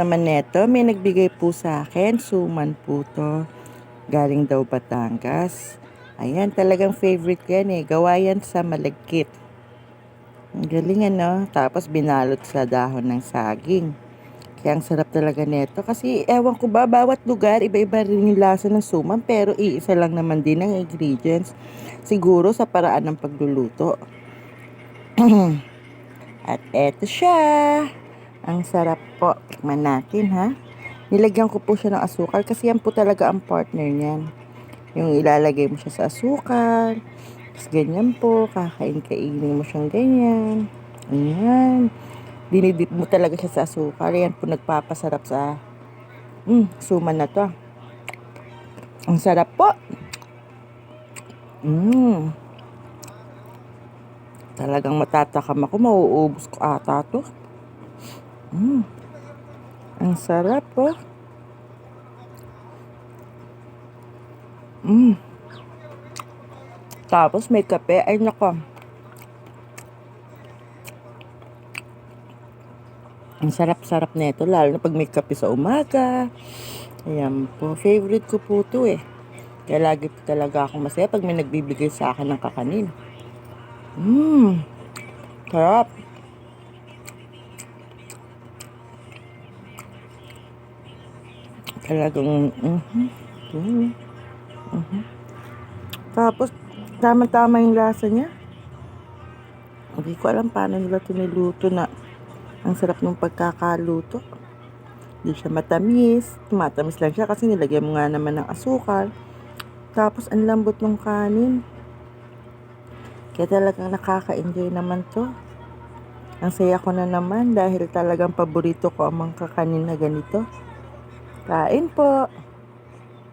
naman neto, may nagbigay po sa akin, suman po to. Galing daw Batangas. Ayan, talagang favorite ko yan eh. Gawa yan sa malagkit. Ang galing ano. Tapos binalot sa dahon ng saging. Kaya ang sarap talaga neto. Kasi ewan ko ba, bawat lugar, iba-iba rin yung lasa ng suman. Pero iisa lang naman din ang ingredients. Siguro sa paraan ng pagluluto. At eto siya. Ang sarap po. Tikman natin ha. Nilagyan ko po siya ng asukal kasi yan po talaga ang partner niyan. Yung ilalagay mo siya sa asukal. Tapos ganyan po. Kakain-kainin mo siyang ganyan. Ayan. Dinidip mo talaga siya sa asukal. Yan po nagpapasarap sa mm, suman na to. Ang sarap po. Mm. Talagang matatakam ako. Mauubos ko ata to. Mm. Ang sarap po. Mm. Tapos may kape. Ay nako. Ang sarap-sarap nito lalo na pag may kape sa umaga. Ayan po. Favorite ko po to eh. Kaya lagi po talaga ako masaya pag may nagbibigay sa akin ng kakanin. Mmm. Sarap. Talagang, mhm. mhm, mhm. Tapos, tama-tama yung lasa niya. Hindi ko alam paano nila ito na ang sarap ng pagkakaluto. Hindi siya matamis. Tumatamis lang siya kasi nilagyan mo nga naman ng asukal. Tapos, ang lambot ng kanin. Kaya talagang nakaka-enjoy naman to. Ang saya ko na naman dahil talagang paborito ko ang mga kakanin na ganito. Kain po!